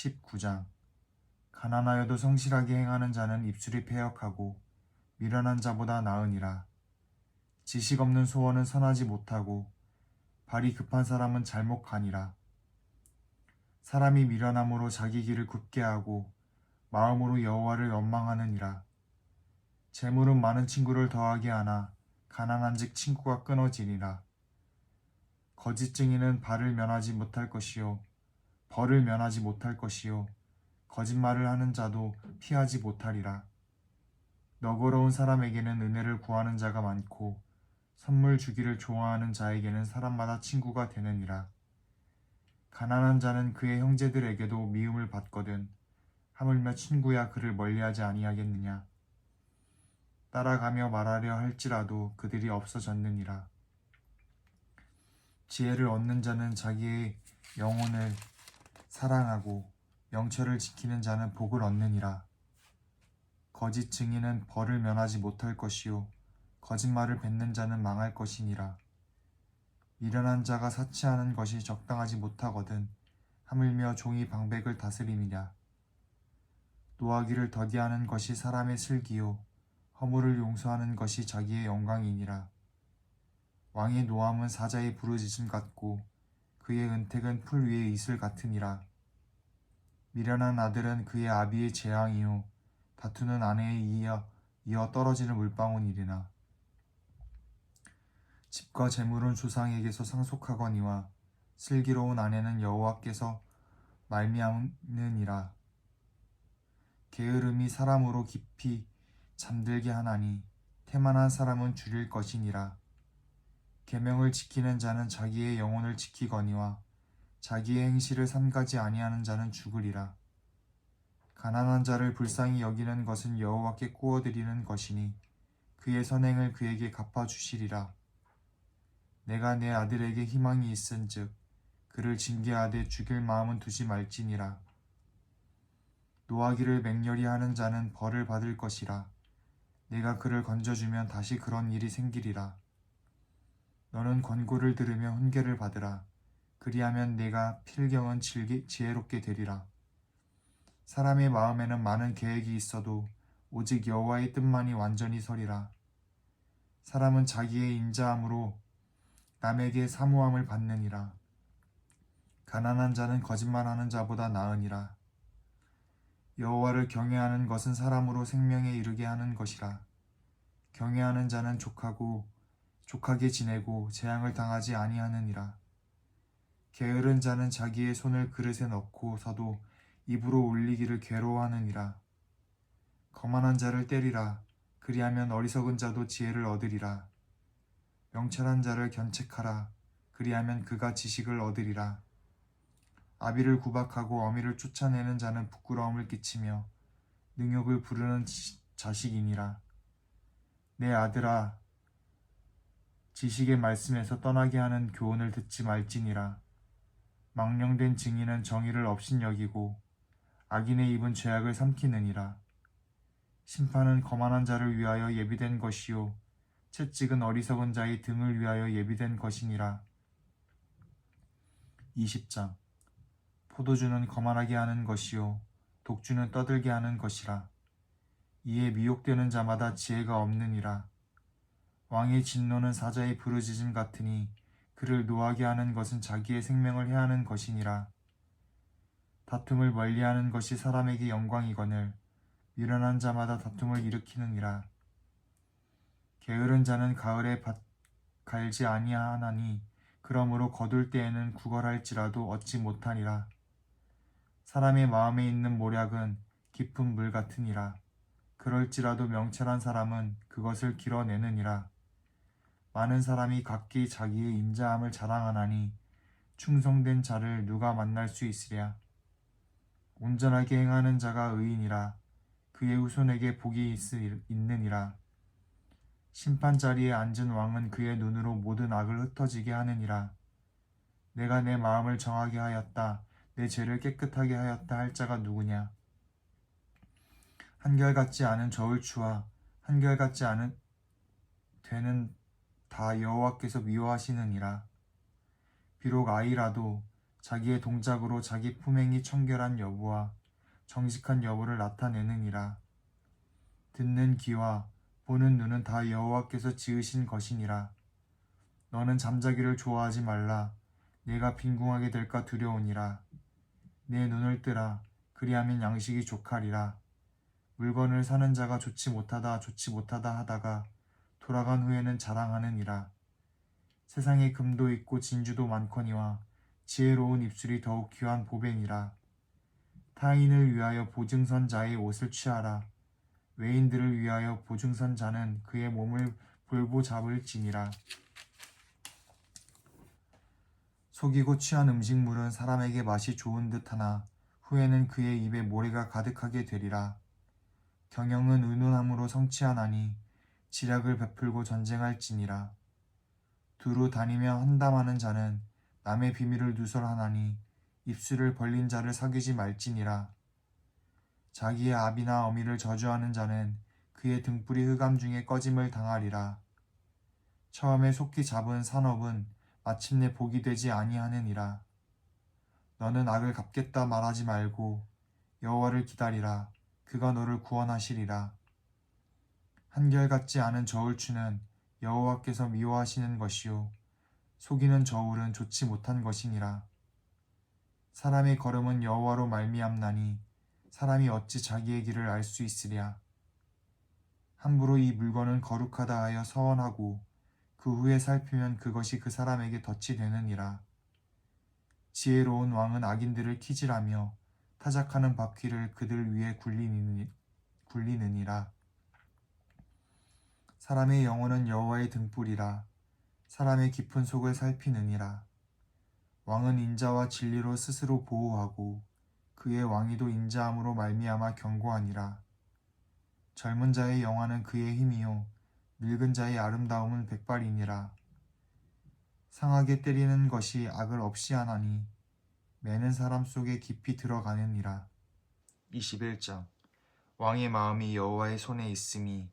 19장 가난하여도 성실하게 행하는 자는 입술이 패역하고 미련한 자보다 나으니라. 지식 없는 소원은 선하지 못하고 발이 급한 사람은 잘못 가니라. 사람이 미련함으로 자기 길을 굽게 하고 마음으로 여호와를 원망하느니라. 재물은 많은 친구를 더하게 하나 가난한즉 친구가 끊어지니라. 거짓 증인은 발을 면하지 못할 것이요 벌을 면하지 못할 것이요 거짓말을 하는 자도 피하지 못하리라. 너그러운 사람에게는 은혜를 구하는 자가 많고 선물 주기를 좋아하는 자에게는 사람마다 친구가 되느니라. 가난한 자는 그의 형제들에게도 미움을 받거든 하물며 친구야 그를 멀리하지 아니하겠느냐. 따라가며 말하려 할지라도 그들이 없어졌느니라. 지혜를 얻는 자는 자기의 영혼을 사랑하고 명철을 지키는 자는 복을 얻느니라. 거짓 증인은 벌을 면하지 못할 것이요 거짓말을 뱉는 자는 망할 것이니라. 미련한 자가 사치하는 것이 적당하지 못하거든 하물며 종이 방백을 다스림이랴. 노하기를 더디하는 것이 사람의 슬기요 허물을 용서하는 것이 자기의 영광이니라. 왕의 노함은 사자의 부르짖음 같고 그의 은택은 풀 위의 이슬 같으니라. 미련한 아들은 그의 아비의 재앙이요 다투는 아내에 이어 이어 떨어지는 물방울이리나. 집과 재물은 조상에게서 상속하거니와 슬기로운 아내는 여호와께서 말미암느니라. 게으름이 사람으로 깊이 잠들게 하나니 태만한 사람은 줄일 것이니라. 계명을 지키는 자는 자기의 영혼을 지키거니와 자기의 행실을 삼가지 아니하는 자는 죽으리라. 가난한 자를 불쌍히 여기는 것은 여호와께 구워드리는 것이니 그의 선행을 그에게 갚아 주시리라. 내가 내 아들에게 희망이 있은즉 그를 징계하되 죽일 마음은 두지 말지니라. 노하기를 맹렬히 하는 자는 벌을 받을 것이라. 내가 그를 건져주면 다시 그런 일이 생기리라. 너는 권고를 들으며 훈계를 받으라. 그리하면 내가 필경은 질기, 지혜롭게 되리라. 사람의 마음에는 많은 계획이 있어도 오직 여호와의 뜻만이 완전히 서리라. 사람은 자기의 인자함으로 남에게 사모함을 받느니라. 가난한 자는 거짓말하는 자보다 나으니라. 여호와를 경외하는 것은 사람으로 생명에 이르게 하는 것이라. 경외하는 자는 족하고 족하게 지내고 재앙을 당하지 아니하느니라. 게으른 자는 자기의 손을 그릇에 넣고서도 입으로 올리기를 괴로워하느니라. 거만한 자를 때리라. 그리하면 어리석은 자도 지혜를 얻으리라. 명철한 자를 견책하라. 그리하면 그가 지식을 얻으리라. 아비를 구박하고 어미를 쫓아내는 자는 부끄러움을 끼치며 능욕을 부르는 자식이니라. 내 아들아, 지식의 말씀에서 떠나게 하는 교훈을 듣지 말지니라. 망령된 증인은 정의를 업신여기고 악인의 입은 죄악을 삼키느니라. 심판은 거만한 자를 위하여 예비된 것이요 채찍은 어리석은 자의 등을 위하여 예비된 것이니라. 20장 포도주는 거만하게 하는 것이요 독주는 떠들게 하는 것이라. 이에 미혹되는 자마다 지혜가 없느니라. 왕의 진노는 사자의 부르짖음 같으니 그를 노하게 하는 것은 자기의 생명을 해하는 것이니라. 다툼을 멀리하는 것이 사람에게 영광이거늘 미련한 자마다 다툼을 일으키느니라. 게으른 자는 가을에 밭 갈지 아니하나니 그러므로 거둘 때에는 구걸할지라도 얻지 못하니라. 사람의 마음에 있는 모략은 깊은 물 같으니라. 그럴지라도 명철한 사람은 그것을 길어내느니라. 많은 사람이 각기 자기의 인자함을 자랑하나니 충성된 자를 누가 만날 수 있으랴. 온전하게 행하는 자가 의인이라. 그의 후손에게 복이 있느니라. 심판 자리에 앉은 왕은 그의 눈으로 모든 악을 흩어지게 하느니라. 내가 내 마음을 정하게 하였다. 내 죄를 깨끗하게 하였다 할 자가 누구냐? 한결같지 않은 저울추와 한결같지 않은 되는 다 여호와께서 미워하시느니라. 비록 아이라도 자기의 동작으로 자기 품행이 청결한 여부와 정직한 여부를 나타내느니라. 듣는 귀와 보는 눈은 다 여호와께서 지으신 것이니라. 너는 잠자기를 좋아하지 말라. 내가 빈궁하게 될까 두려우니라. 내 눈을 뜨라. 그리하면 양식이 족하리라. 물건을 사는 자가 좋지 못하다 좋지 못하다 하다가 돌아간 후에는 자랑하느니라. 세상에 금도 있고 진주도 많거니와 지혜로운 입술이 더욱 귀한 보배니라. 타인을 위하여 보증선 자의 옷을 취하라. 외인들을 위하여 보증선 자는 그의 몸을 볼보 잡을지니라. 속이고 취한 음식물은 사람에게 맛이 좋은 듯하나 후에는 그의 입에 모래가 가득하게 되리라. 경영은 의논함으로 성취하나니 지략을 베풀고 전쟁할지니라. 두루 다니며 헌담하는 자는 남의 비밀을 누설하나니 입술을 벌린 자를 사귀지 말지니라. 자기의 아비나 어미를 저주하는 자는 그의 등불이 흑암 중에 꺼짐을 당하리라. 처음에 속히 잡은 산업은 마침내 복이 되지 아니하느니라. 너는 악을 갚겠다 말하지 말고 여호와를 기다리라. 그가 너를 구원하시리라. 한결같지 않은 저울추는 여호와께서 미워하시는 것이요 속이는 저울은 좋지 못한 것이니라. 사람의 걸음은 여호와로 말미암나니 사람이 어찌 자기의 길을 알 수 있으랴. 함부로 이 물건은 거룩하다 하여 서원하고 그 후에 살피면 그것이 그 사람에게 덫이 되느니라. 지혜로운 왕은 악인들을 키질하며 타작하는 바퀴를 그들 위에 굴리느니, 굴리느니라. 사람의 영혼은 여호와의 등불이라. 사람의 깊은 속을 살피느니라. 왕은 인자와 진리로 스스로 보호하고 그의 왕위도 인자함으로 말미암아 경고하니라. 젊은 자의 영화는 그의 힘이요 늙은 자의 아름다움은 백발이니라. 상하게 때리는 것이 악을 없이 하나니 매는 사람 속에 깊이 들어가느니라. 21장 왕의 마음이 여호와의 손에 있음이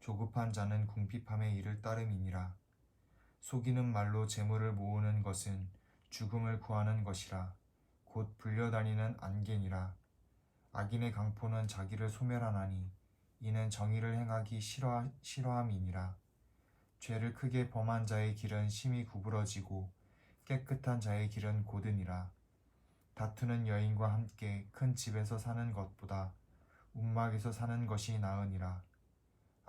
조급한 자는 궁핍함에 이를 따름이니라. 속이는 말로 재물을 모으는 것은 죽음을 구하는 것이라. 곧 불려다니는 안개니라. 악인의 강포는 자기를 소멸하나니 이는 정의를 행하기 싫어, 싫어함이니라. 죄를 크게 범한 자의 길은 심히 구부러지고 깨끗한 자의 길은 고드니라. 다투는 여인과 함께 큰 집에서 사는 것보다 움막에서 사는 것이 나으니라.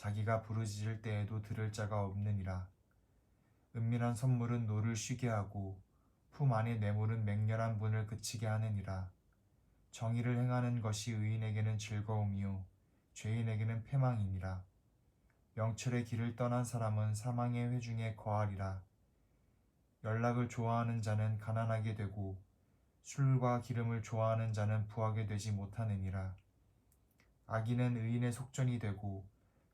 자기가 부르짖을 때에도 들을 자가 없느니라. 은밀한 선물은 노를 쉬게 하고 품 안의 뇌물은 맹렬한 분을 그치게 하느니라. 정의를 행하는 것이 의인에게는 즐거움이요 죄인에게는 패망이니라. 명철의 길을 떠난 사람은 사망의 회중에 거하리라. 연락을 좋아하는 자는 가난하게 되고 술과 기름을 좋아하는 자는 부하게 되지 못하느니라. 악인은 의인의 속전이 되고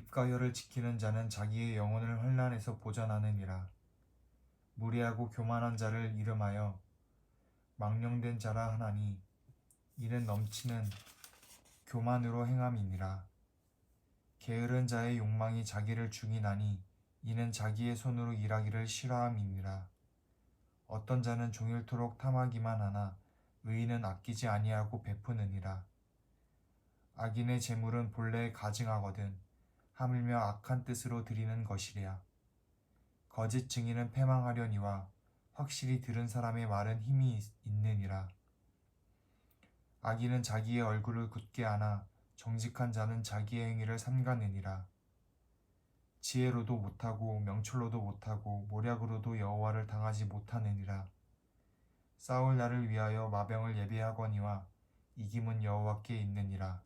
혀를 지키는 자는 자기의 영혼을 환란에서 보전하느니라. 무례하고 교만한 자를 이름하여 망령된 자라 하나니 이는 넘치는 교만으로 행함이니라. 게으른 자의 욕망이 자기를 죽이나니 이는 자기의 손으로 일하기를 싫어함이니라. 어떤 자는 종일토록 탐하기만 하나 의인은 아끼지 아니하고 베푸느니라. 악인의 재물은 본래 가증하거든 하물며 악한 뜻으로 드리는 것이랴. 거짓 증인은 패망하려니와 확실히 들은 사람의 말은 힘이 있- 있느니라. 악인은 자기의 얼굴을 굳게 하나 정직한 자는 자기의 행위를 삼가느니라. 지혜로도 못하고 명철로도 못하고 모략으로도 여호와를 당하지 못하느니라. 싸울 날을 위하여 마병을 예비하거니와 이김은 여호와께 있느니라.